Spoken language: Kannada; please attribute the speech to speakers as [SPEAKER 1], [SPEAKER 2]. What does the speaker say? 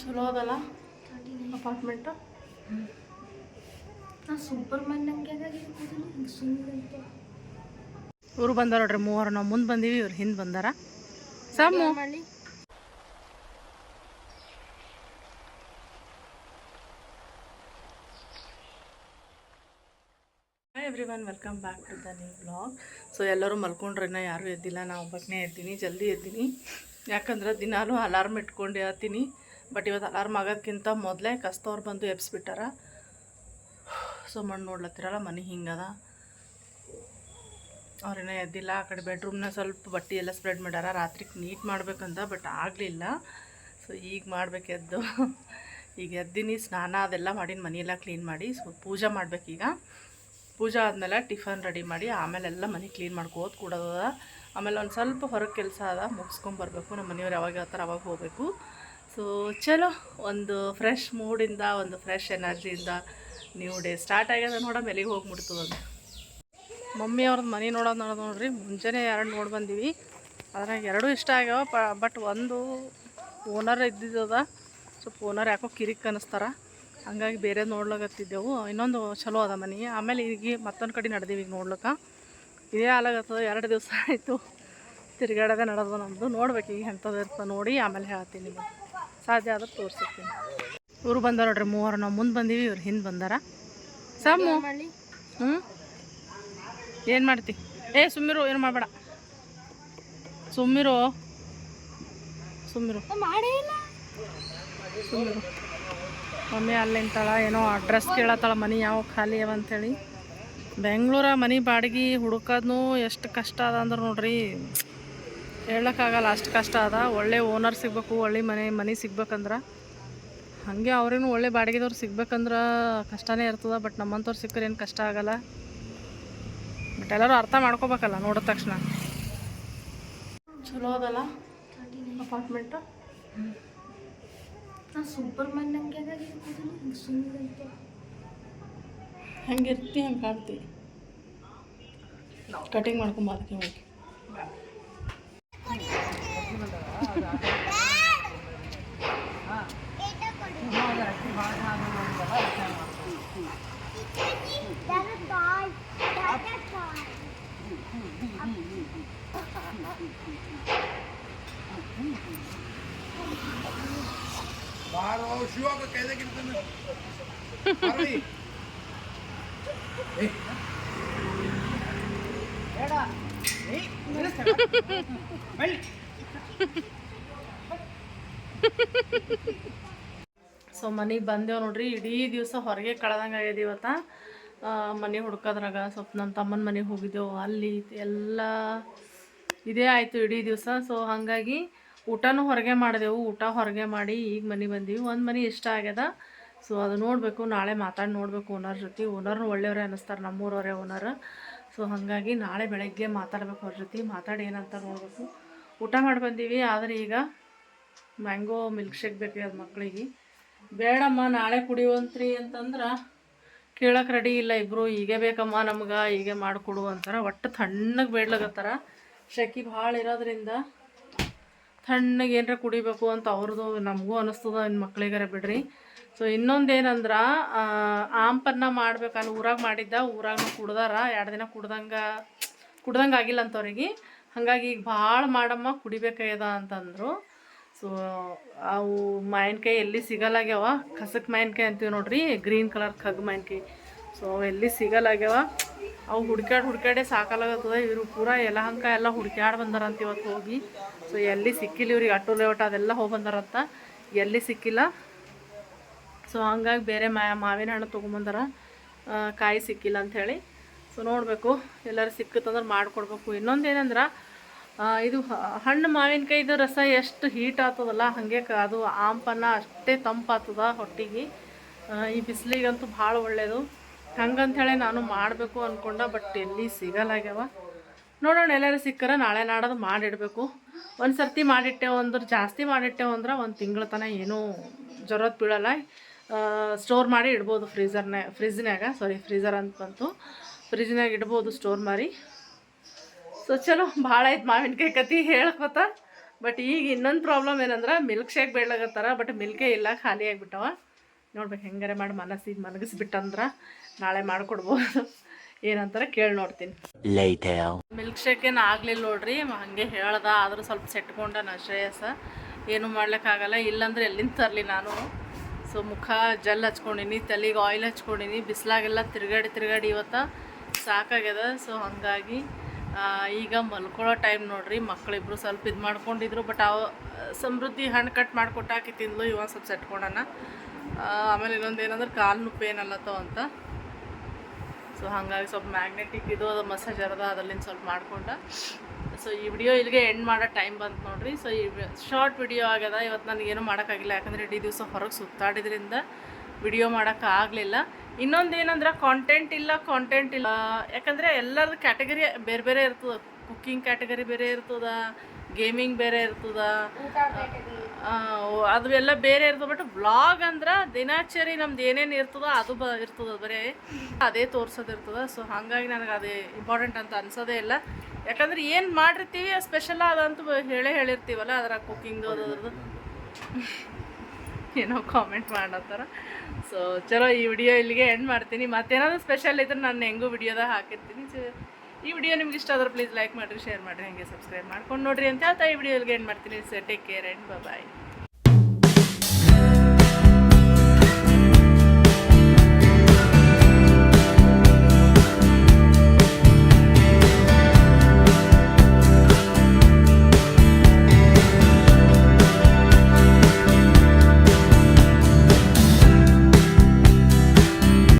[SPEAKER 1] ಚಲೋ ಅದಲ್ಲ? ಅಪಾರ್ಟ್ಮೆಂಟ್?
[SPEAKER 2] ಸೂಪರ್ ಮ್ಯಾನ್
[SPEAKER 1] ಇವ್ರು ಬಂದಾರ ನೋಡ್ರಿ ಮೂವರು ನಾವು ಮುಂದೆ ಬಂದೀವಿ ಇವ್ರು ಹಿಂದೆ ಬಂದಾರ. ಸಾಮು. Everyone welcome back to the new vlog so ಎಲ್ಲರೂ ಮಲ್ಕೊಂಡ್ರೆ ಇನ್ನೂ ಯಾರೂ ಎದ್ದಿಲ್ಲ. ನಾವು ಒಬ್ಬಕ್ಕನೇ ಎದ್ದೀನಿ, ಜಲ್ದಿ ಎದ್ದೀನಿ. ಯಾಕಂದ್ರೆ ದಿನಾಲೂ ಅಲಾರ್ಮ್ ಇಟ್ಕೊಂಡು ಹೇಳ್ತೀನಿ ಬಟ್ ಇವತ್ತು ಅಲಾರ್ಮ್ ಆಗೋದ್ಕಿಂತ ಮೊದಲೇ ಕಸ್ತವ್ರು ಬಂದು ಎಬ್ಸ್ಬಿಟ್ಟಾರ. ಸೊ ಮಣ್ಣು ನೋಡ್ಲತ್ತಿರಲ್ಲ, ಮನೆ ಹಿಂಗದ. ಅವ್ರೇನ ಎದ್ದಿಲ್ಲ. ಆ ಕಡೆ ಬೆಡ್ರೂಮ್ನ ಸ್ವಲ್ಪ ಬಟ್ಟೆ ಎಲ್ಲ ಸ್ಪ್ರೆಡ್ ಮಾಡ್ಯಾರ ರಾತ್ರಿ ನೀಟ್ ಮಾಡ್ಬೇಕಂತ ಬಟ್ ಆಗಲಿಲ್ಲ. ಸೊ ಈಗ ಮಾಡಬೇಕೆದ್ದು ಈಗ ಎದ್ದೀನಿ, ಸ್ನಾನ ಅದೆಲ್ಲ ಮಾಡಿನ, ಮನೆಯೆಲ್ಲ ಕ್ಲೀನ್ ಮಾಡಿ. ಸೊ ಪೂಜೆ ಮಾಡ್ಬೇಕೀಗ. ಪೂಜೆ ಆದಮೇಲೆ ಟಿಫನ್ ರೆಡಿ ಮಾಡಿ ಆಮೇಲೆ ಎಲ್ಲ ಮನೆ ಕ್ಲೀನ್ ಮಾಡ್ಕೋತ ಕೂಡೋದ. ಆಮೇಲೆ ಒಂದು ಸ್ವಲ್ಪ ಹೊರಗೆ ಕೆಲಸ ಅದ ಮುಗಿಸ್ಕೊಂಬರ್ಬೇಕು ನಮ್ಮ ಮನೆಯವ್ರು ಯಾವಾಗ ಹೇಳ್ತಾರೆ ಅವಾಗ ಹೋಗಬೇಕು. ಸೊ ಚಲೋ, ಒಂದು ಫ್ರೆಶ್ ಮೂಡಿಂದ ಒಂದು ಫ್ರೆಶ್ ಎನರ್ಜಿಯಿಂದ ನ್ಯೂ ಡೇ ಸ್ಟಾರ್ಟ್ ಆಗ್ಯದ ನೋಡ, ಮೆಲಿಗೆ ಹೋಗಿ ಮಮ್ಮಿ ಅವ್ರದ್ದು ಮನೆ ನೋಡೋದು ನೋಡೋದು ನೋಡ್ರಿ, ಮುಂಜಾನೆ ಎರಡು ನೋಡಿ ಬಂದೀವಿ. ಅದ್ರಾಗ ಎರಡೂ ಇಷ್ಟ ಆಗ್ಯಾವ ಬಟ್ ಒಂದು ಓನರ್ ಇದ್ದಿದ್ದದ ಸ್ವಲ್ಪ ಓನರ್ ಯಾಕೋ ಕಿರಿಕ್ ಅನ್ನಿಸ್ತಾರ ಹಂಗಾಗಿ ಬೇರೆ ನೋಡ್ಲಾಗತ್ತಿದ್ದೆವು ಇನ್ನೊಂದು ಚಲೋ ಅದ ಮನೆ. ಆಮೇಲೆ ಈಗ ಮತ್ತೊಂದು ಕಡೆ ನಡೆದೀವಿ ಈಗ ನೋಡ್ಲಿಕ್ಕೆ. ಇದೇ ಆಲಾಗತ್ತದ ಎರಡು ದಿವಸ ಆಯಿತು. ತಿರುಗಾಡೋದೇ ನಡೆದು ನಮ್ಮದು ನೋಡ್ಬೇಕು ಈಗ ಎಂಥದ್ದು ಇರ್ತದೆ ನೋಡಿ ಆಮೇಲೆ ಹೇಳ್ತೀನಿ ನಿಮಗೆ. ಸಾಧ್ಯ ಆದ್ರೆ ತೋರಿಸ್ತೀನಿ ಇವ್ರು ಬಂದಾರ ನೋಡ್ರಿ ಮೂವರು. ನಾವು ಮುಂದೆ ಬಂದೀವಿ ಇವ್ರು ಹಿಂದೆ ಬಂದಾರ.
[SPEAKER 2] ಸಮ್ಮು
[SPEAKER 1] ಹ್ಞೂ ಏನು ಮಾಡ್ತಿ? ಏ ಸುಮ್ಮಿರು ಏನು ಮಾಡಬೇಡ. ಸುಮ್ಮಿರು. ಸುಮ್ಮಿರು. ಸುಮ್ಮಿರು. ಮಮ್ಮಿ ಅಲ್ಲಿಂತಾಳ ಏನೋ ಅಡ್ರೆಸ್ ಕೇಳತ್ತಾಳ, ಮನೆ ಯಾವ ಖಾಲಿ ಅವ ಅಂಥೇಳಿ ಬೆಂಗಳೂರ ಮನೆ ಬಾಡಿಗೆ ಹುಡುಕೋದ್ನು ಎಷ್ಟು ಕಷ್ಟ ಅದ ಅಂದ್ರೆ ನೋಡ್ರಿ ಹೇಳೋಕ್ಕಾಗಲ್ಲ ಅಷ್ಟು ಕಷ್ಟ ಅದ. ಒಳ್ಳೆ ಓನರ್ ಸಿಗಬೇಕು, ಒಳ್ಳೆ ಮನೆ ಮನೆ ಸಿಗ್ಬೇಕಂದ್ರೆ. ಹಾಗೆ ಅವ್ರೇನು ಒಳ್ಳೆ ಬಾಡಿಗೆದವ್ರು ಸಿಗ್ಬೇಕಂದ್ರೆ ಕಷ್ಟನೇ ಇರ್ತದೆ ಬಟ್ ನಮ್ಮಂಥವ್ರು ಸಿಕ್ಕರೆ ಏನು ಕಷ್ಟ ಆಗಲ್ಲ. ಬಟ್ ಎಲ್ಲರೂ ಅರ್ಥ ಮಾಡ್ಕೋಬೇಕಲ್ಲ, ನೋಡಿದ ತಕ್ಷಣ. ಚಲೋ ಅದಲ್ಲ? ಅಪಾರ್ಟ್ಮೆಂಟು
[SPEAKER 2] ಸೂಪರ್ಮನ್ ನಂಗೆ ಸುಮ್ಮನೆ
[SPEAKER 1] ಹಂಗೆ ಇರ್ತಿ ಹಂಗೆ ಕಾಡ್ತಿ ಕಟಿಂಗ್ ಮಾಡ್ಕೊಂಬರ್ತೀನಿ ಹೋಗಿ
[SPEAKER 3] Mm-hmm.
[SPEAKER 1] ಸೊ, ಮನೆಗೆ ಬಂದೇವು ನೋಡ್ರಿ. ಇಡೀ ದಿವಸ ಹೊರಗೆ ಕಳೆದಂಗೆ ಆಗ್ಯದ ಇವತ್ತ. ಮನೆ ಹುಡ್ಕೋದ್ರಾಗ ಸ್ವಲ್ಪ ನನ್ನ ತಮ್ಮನ ಮನೆಗೆ ಹೋಗಿದ್ದೆವು. ಅಲ್ಲಿ ಎಲ್ಲ ಇದೇ ಆಯಿತು ಇಡೀ ದಿವಸ. ಸೊ, ಹಾಗಾಗಿ ಊಟನೂ ಹೊರಗೆ ಮಾಡಿದೆವು, ಊಟ ಹೊರಗೆ ಮಾಡಿ ಈಗ ಮನೆ ಬಂದೀವಿ. ಒಂದು ಮನೆ ಇಷ್ಟ ಆಗ್ಯದ. ಸೊ ಅದು ನೋಡಬೇಕು, ನಾಳೆ ಮಾತಾಡಿ ನೋಡಬೇಕು ಓನರ್ ಜೊತೆ. ಓನರ್ನು ಒಳ್ಳೆಯವರೇ ಅನ್ನಿಸ್ತಾರೆ, ನಮ್ಮೂರವರೇ ಓನರ್. ಸೊ ಹಾಗಾಗಿ ನಾಳೆ ಬೆಳಗ್ಗೆ ಮಾತಾಡ್ಬೇಕು ಅವ್ರ ಜೊತೆ. ಮಾತಾಡಿ ಏನಂತ ನೋಡಬೇಕು. ಊಟ ಮಾಡಿ ಬಂದೀವಿ ಆದರೆ ಈಗ ಮ್ಯಾಂಗೋ ಮಿಲ್ಕ್ ಶೇಕ್ ಬೇಕು ಅದು ಮಕ್ಕಳಿಗೆ ಬೇಡಮ್ಮ, ನಾಳೆ ಕುಡಿಯುವಂತ್ರಿ ಅಂತಂದ್ರೆ ಕೇಳಕ್ಕೆ ರೆಡಿ ಇಲ್ಲ ಇಬ್ಬರು ಹೀಗೆ ಬೇಕಮ್ಮ ನಮ್ಗೆ, ಹೀಗೆ ಮಾಡಿಕೊಡು ಅಂತಾರೆ. ಒಟ್ಟು ತಣ್ಣಗೆ ಬೇಡ್ಲಾಗತ್ತಾರ ಶಕಿ ಭಾಳ ಇರೋದ್ರಿಂದ ತಣ್ಣಗೆ ಏನರ ಕುಡಿಬೇಕು ಅಂತ ಅವ್ರದ್ದು ನಮಗೂ ಅನ್ನಿಸ್ತದ ಇನ್ನು ಮಕ್ಳಿಗಾರ ಬಿಡ್ರಿ. ಸೊ ಇನ್ನೊಂದು ಏನಂದ್ರೆ ಆಂಪನ್ನ ಮಾಡ್ಬೇಕು ಅಲ್ಲಿ ಊರಾಗ ಮಾಡಿದ್ದ ಊರಾಗ ಕುಡ್ದಾರ, ಎರಡು ದಿನ ಕುಡ್ದಂಗೆ ಕುಡ್ದಂಗೆ ಆಗಿಲ್ಲ ಅಂತವ್ರಿಗೆ. ಹಾಗಾಗಿ ಈಗ ಭಾಳ ಮಾಡಮ್ಮ ಕುಡಿಬೇಕಾಗ್ಯದ ಅಂತಂದರು. ಸೊ ಅವು ಮಾವಿನ್ಕಾಯಿ ಎಲ್ಲಿ ಸಿಗಲಾಗ್ಯವ? ಕಸಕ್ ಮಾವಿನ್ಕಾಯಿ ಅಂತೀವಿ ನೋಡ್ರಿ, ಗ್ರೀನ್ ಕಲರ್ ಖಗ್ ಮಾವಿನ್ಕಾಯಿ. ಸೊ ಅವು ಎಲ್ಲಿ ಸಿಗಲಾಗ್ಯವ? ಅವು ಹುಡ್ಕ್ಯಾಡಿ ಹುಡ್ಕ್ಯಾಡೆ ಸಾಕಲಾಗತ್ತದ ಇವರು ಪೂರ ಹಂಕ ಎಲ್ಲ ಹುಡ್ಕ್ಯಾಡಿ ಬಂದಾರಂತ ಇವತ್ತು ಹೋಗಿ. ಸೊ ಎಲ್ಲಿ ಸಿಕ್ಕಿಲ್ಲ ಇವ್ರಿಗೆ ಆಟೋ ಲೇಔಟ್, ಅದೆಲ್ಲ ಹೋಗಿ ಬಂದಾರಂತ. ಎಲ್ಲಿ ಸಿಕ್ಕಿಲ್ಲ. ಸೊ ಹಂಗಾಗಿ ಬೇರೆ ಮಾವಿನ ಹಣ್ಣು ತೊಗೊಂಬಂದಾರ. ಕಾಯಿ ಸಿಕ್ಕಿಲ್ಲ ಅಂಥೇಳಿ. ಸೊ ನೋಡಬೇಕು. ಎಲ್ಲರೂ ಸಿಕ್ಕತ್ತಂದ್ರೆ ಮಾಡಿಕೊಡ್ಬೇಕು. ಇನ್ನೊಂದು ಏನಂದ್ರೆ ಇದು ಹಣ್ಣು ಮಾವಿನಕಾಯಿದು ರಸ ಎಷ್ಟು ಹೀಟ್ ಆಗ್ತದಲ್ಲ, ಹಾಗೆ ಅದು ಆಂಪನ್ನ ಅಷ್ಟೇ ತಂಪಾಗ್ತದ ಹೊಟ್ಟಿಗೆ. ಈ ಬಿಸಿಲಿಗಂತೂ ಭಾಳ ಒಳ್ಳೆಯದು ಹಂಗಂಥೇಳಿ ನಾನು ಮಾಡಬೇಕು ಅಂದ್ಕೊಂಡ ಬಟ್ ಎಲ್ಲಿ ಸಿಗಲ್ಲಾಗ್ಯಾವ ನೋಡೋಣ, ಎಲ್ಲರೂ ಸಿಕ್ಕರ, ನಾಳೆ ನಾಡೋದು ಮಾಡಿಡಬೇಕು. ಒಂದು ಸರ್ತಿ ಮಾಡಿಟ್ಟೆವು ಅಂದ್ರೆ ಜಾಸ್ತಿ ಮಾಡಿಟ್ಟೆವು ಅಂದ್ರೆ ಒಂದು ತಿಂಗಳ ತನಕ ಏನೂ ಜ್ವರದ ಬೀಳಲ್ಲ. ಸ್ಟೋರ್ ಮಾಡಿ ಇಡ್ಬೋದು ಫ್ರೀಝರ್ನ್ಯಾಗ ಫ್ರಿಜ್ನಾಗ ಸಾರಿ ಫ್ರೀಝರ್ ಅಂತ ಬಂತು. ಫ್ರಿಜ್ನಾಗ ಇಡ್ಬೋದು ಸ್ಟೋರ್ ಮಾಡಿ ಸೊ ಚಲೋ, ಭಾಳ ಆಯ್ತು ಮಾವಿನಕಾಯಿ ಕತಿ ಹೇಳ್ಕೊತ. ಬಟ್ ಈಗ ಇನ್ನೊಂದು ಪ್ರಾಬ್ಲಮ್ ಏನಂದ್ರೆ ಮಿಲ್ಕ್ ಶೇಕ್ ಬೇಡಾಗತ್ತಾರ ಬಟ್ ಮಿಲ್ಕೇ ಇಲ್ಲ ಖಾಲಿ ಆಗಿಬಿಟ್ಟವ ನೋಡ್ಬೇಕು ಹೆಂಗಾರೆ ಮಾಡಿ ಮನಸ್ಸಿಗೆ ಮಲಗಿಸ್ಬಿಟ್ಟಂದ್ರೆ ನಾಳೆ ಮಾಡಿಕೊಡ್ಬೋದು. ಏನಂತಾರೆ ಕೇಳಿ ನೋಡ್ತೀನಿ. ಮಿಲ್ಕ್ ಶೇಕ್ ಏನು ಆಗಲಿಲ್ಲ ನೋಡ್ರಿ ಹಂಗೆ ಹೇಳ್ದ ಆದರೂ ಸ್ವಲ್ಪ ಸೆಟ್ಕೊಂಡ ನಾನು ಶ್ರೇಯಸ. ಏನು ಮಾಡ್ಲಿಕ್ಕಾಗಲ್ಲ ಇಲ್ಲಾಂದ್ರೆ ಎಲ್ಲಿಂದ ತರಲಿ ನಾನು? ಸೊ ಮುಖ ಜಲ್ ಹಚ್ಕೊಂಡಿನಿ ತಲೆಗೆ ಆಯಿಲ್ ಹಚ್ಕೊಂಡಿನಿ ಬಿಸಿಲಾಗೆಲ್ಲ ತಿರುಗಾಡಿ ತಿರುಗಾಡಿ ಇವತ್ತು ಸಾಕಾಗ್ಯದ. ಸೊ ಹಾಗಾಗಿ ಈಗ ಮಲ್ಕೊಳ್ಳೋ ಟೈಮ್ ನೋಡ್ರಿ ಮಕ್ಕಳಿಬ್ರು ಸ್ವಲ್ಪ ಇದು ಮಾಡ್ಕೊಂಡಿದ್ರು ಬಟ್ ಅವ ಸಮೃದ್ಧಿ ಹಣ್ಣು ಕಟ್ ಮಾಡಿಕೊಟ್ಟಾಕಿ ತಿಂದ್ಲು ಇವಾಗ ಸ್ವಲ್ಪ ಸೆಟ್ಕೊಂಡನ. ಆಮೇಲೆ ಇನ್ನೊಂದು ಏನಂದ್ರೆ ಕಾಲು ನುಪ್ಪು ಅಲ್ಲತ್ತೋ ಅಂತ. ಸೊ ಹಾಗಾಗಿ ಸ್ವಲ್ಪ ಮ್ಯಾಗ್ನೆಟಿಕ್ ಇದು, ಅದು ಮಸಾಜ್ ಅದ ಅದರಲ್ಲಿಂದ ಸ್ವಲ್ಪ ಮಾಡ್ಕೊಂಡು. ಸೊ ಈ ವಿಡಿಯೋ ಇಲ್ಲಿಗೆ ಎಂಡ್ ಮಾಡೋ ಟೈಮ್ ಬಂತು ನೋಡ್ರಿ. ಸೊ ಈ ಶಾರ್ಟ್ ವಿಡಿಯೋ ಆಗ್ಯದ. ಇವತ್ತು ನನಗೇನು ಮಾಡೋಕ್ಕಾಗಿಲ್ಲ. ಯಾಕಂದರೆ ಇಡೀ ದಿವಸ ಹೊರಗೆ ಸುತ್ತಾಡಿದ್ರಿಂದ ವಿಡಿಯೋ ಮಾಡೋಕ್ಕಾಗಲಿಲ್ಲ ಇನ್ನೊಂದು ಏನಂದ್ರೆ ಕಾಂಟೆಂಟ್ ಇಲ್ಲ ಕಾಂಟೆಂಟ್ ಇಲ್ಲ. ಯಾಕಂದರೆ ಎಲ್ಲರದ್ದು ಕ್ಯಾಟಗರಿ ಬೇರೆ ಬೇರೆ ಇರ್ತದೆ. ಕುಕ್ಕಿಂಗ್ ಕ್ಯಾಟಗರಿ ಬೇರೆ ಇರ್ತದ. ಗೇಮಿಂಗ್ ಬೇರೆ ಇರ್ತದ. ಅದು ಎಲ್ಲ ಬೇರೆ ಇರ್ತದೆ ಬಟ್ ಬ್ಲಾಗ್ ಅಂದ್ರೆ ದಿನಾಚರಿ ನಮ್ದು ಏನೇನು ಇರ್ತದ ಅದು ಬ ಇರ್ತದ ಬರೀ. ಅದೇ ತೋರ್ಸೋದಿರ್ತದ ಸೊ ಹಾಗಾಗಿ ನನಗೆ ಅದೇ ಇಂಪಾರ್ಟೆಂಟ್ ಅಂತ ಅನ್ಸೋದೇ ಇಲ್ಲ. ಯಾಕಂದ್ರೆ ಏನು ಮಾಡಿರ್ತೀವಿ ಸ್ಪೆಷಲ್ ಅದಂತೂ ಹೇಳೇ ಹೇಳಿರ್ತೀವಲ್ಲ ಅದರ ಕುಕ್ಕಿಂಗ್ದು ಅದ್ರದ್ದು ಏನೋ ಕಾಮೆಂಟ್ ಮಾಡತ್ತಾರ. ಸೊ ಚಲೋ ಈ ವಿಡಿಯೋ ಇಲ್ಲಿಗೆ ಎಂಡ್ ಮಾಡ್ತೀನಿ. ಮತ್ತೇನಾದ್ರು ಸ್ಪೆಷಲ್ ಇದ್ರೆ ನಾನು ಹೆಂಗೂ ವಿಡಿಯೋದಾಗ ಹಾಕಿರ್ತೀನಿ. ಈ ವಿಡಿಯೋ ನಿಮ್ಗೆ ಇಷ್ಟ ಆದ್ರೆ ಪ್ಲೀಸ್ ಲೈಕ್ ಮಾಡಿರಿ ಶೇರ್ ಮಾಡಿರಿ, ಹಾಗೆ ಸಬ್ಸ್ಕ್ರೈಬ್ ಮಾಡ್ಕೊಂಡು ನೋಡಿರಿ ಅಂತ ಹೇಳ್ತಾ ಈ ವಿಡಿಯೋ ಇಲ್ಲಿಗೆ ಎಂಡ್ ಮಾಡ್ತೀನಿ. Sir take care and bye